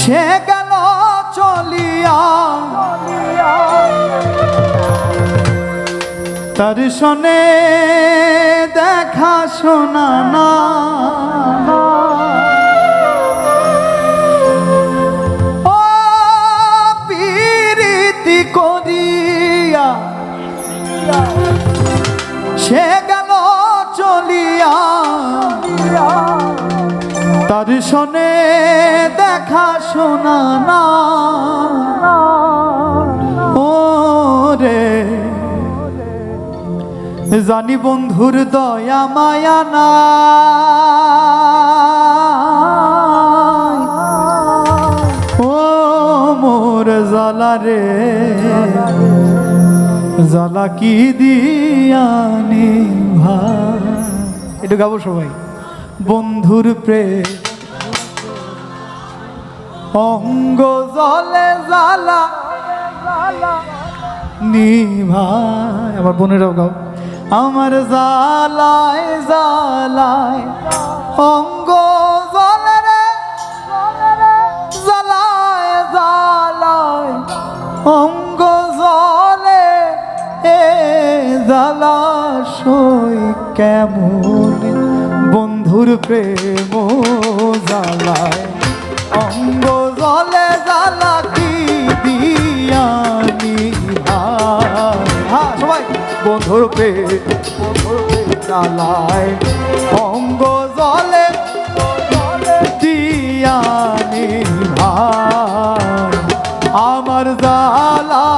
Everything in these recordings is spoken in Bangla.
সে গেল চলিয়া। তার শোনে দেখা শোনা না। সে গেল চলিয়া। তার শোনে শোনা না। ও রে জানি বন্ধুর দয়া, মায়া না ও মোর জালা রে। জালা কি দিয়ানি ভাই একটু গাবো সবাই। বন্ধুর প্রেম অঙ্গ জলে জালা নিভাই আমার বোনেরাও গাও। আমার জালায় জালায় অঙ্গ জলে জালায় জালায় অঙ্গ জলে এ জালা সই কেমন? বন্ধুর প্রেম জালায় অঙ্গ প্রেম জালায় অঙ্গ জলে দিয়ানি ভাই। আমার জালায়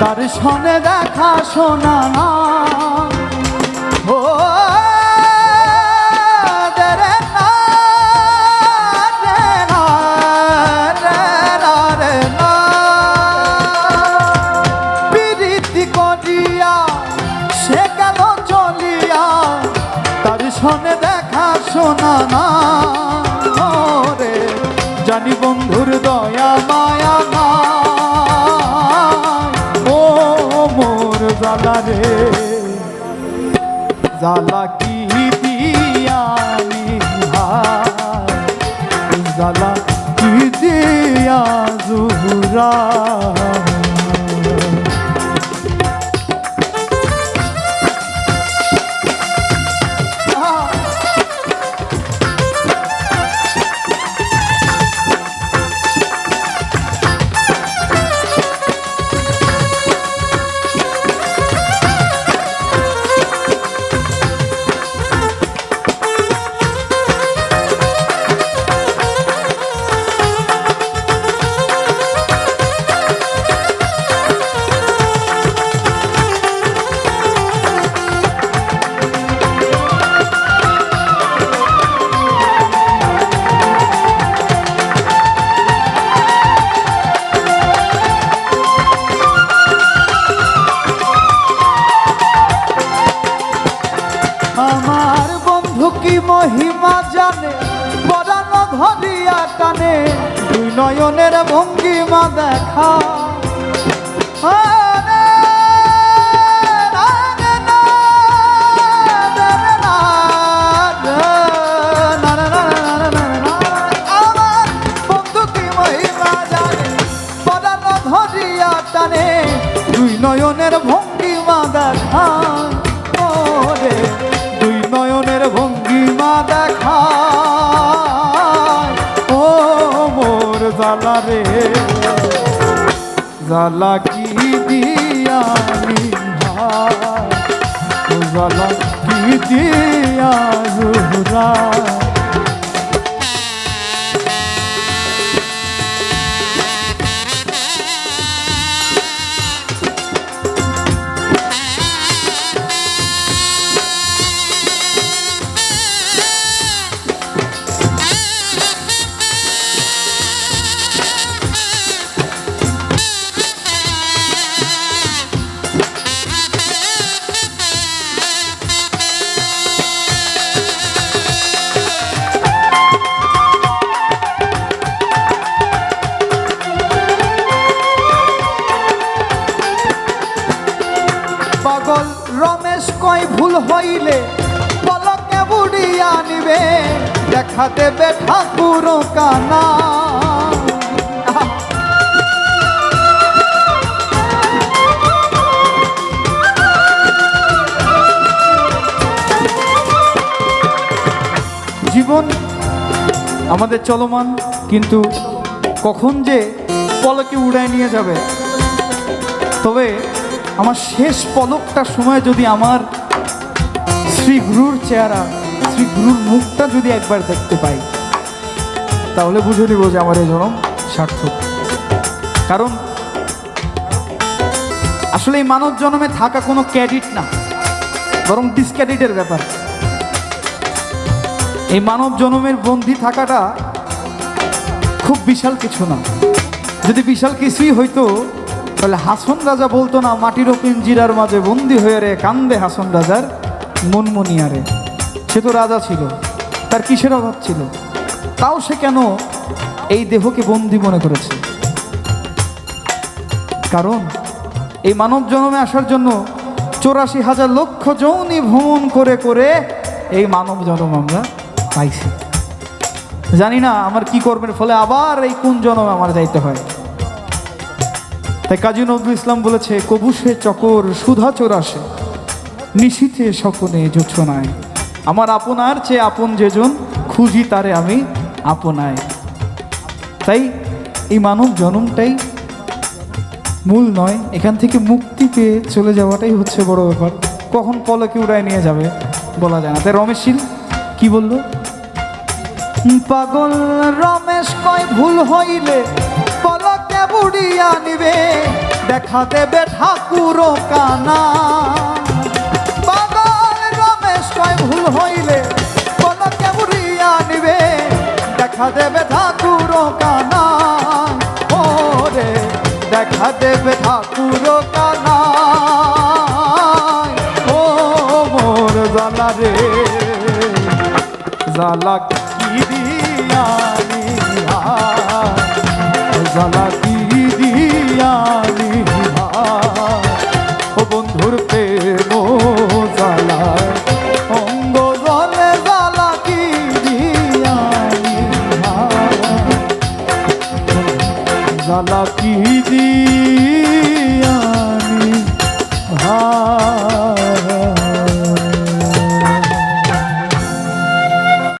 তার সনে দেখা শোনা না। জালা কি দিয়া জুহুরা টানে দুই নয়নের ভঙ্গিমা দেখা। জ্বালা কি দিয়ানি জ্বালা কি দিয়া জুহরাই দেখা দেবে ঠাকুর কানা। জীবন আমাদের চলমান, কিন্তু কখন যে পলকে উড়ায় নিয়ে যাবে। তবে আমার শেষ পলকটার সময় যদি আমার শ্রী গুরুর চেহারা শ্রী গুরুর মুখটা যদি একবার দেখতে পাই, তাহলে বুঝে নিব যে আমার এই জনম সার্থক। কারণ আসলে এই মানব জন্মে থাকা কোনো ক্যাডিট না, বরং ডিসক্যাডিটের ব্যাপার। এই মানব জন্মের বন্দি থাকাটা খুব বিশাল কিছু না। যদি বিশাল কিছুই হইতো, তাহলে হাসন রাজা বলতো না, মাটির পিঞ্জিরার মাঝে বন্দি হয়ে রে কান্দে হাসন রাজার মনমনিয়ারে। সে তো রাজা ছিল, তার কিসের অভাব ছিল? তাও সে কেন এই দেহকে বন্দি মনে করেছে? কারণ এই মানব জন্মে আসার জন্য চৌরাশি হাজার লক্ষ যৌনি ভ্রমণ করে করে এই মানব জন্ম আমরা পাইছি। জানি না আমার কি কর্মের ফলে আবার এই কোন জন্মে আমার যাইতে হয়। তাই কাজী নজরুল ইসলাম বলেছে, কবুসে চকর সুধা চোরাসে, নিশীথে স্বপনে জোছনায়। আমার আপনার চেয়ে আপন যেজন, খুঁজি তারে আমি আপনায় তাই এই মানব জন্মটাই মূল নয়, এখান থেকে মুক্তি পেয়ে চলে যাওয়াটাই হচ্ছে বড় ব্যাপার। কখন পলকে উড়ায় নিয়ে যাবে, বলা যায় না। তাই রমেশ শীল কি বলল? পাগল রমেশ, কয় ভুল হইলে পলকে বুড়িয়া নিবে। দেখা দেবে ঠাকুর কানা। দেবে ঠাকুর কানা। ওরে, দেখা দেবে ঠাকুর কানা। ও মোর জালা রে জালা কি জালা কি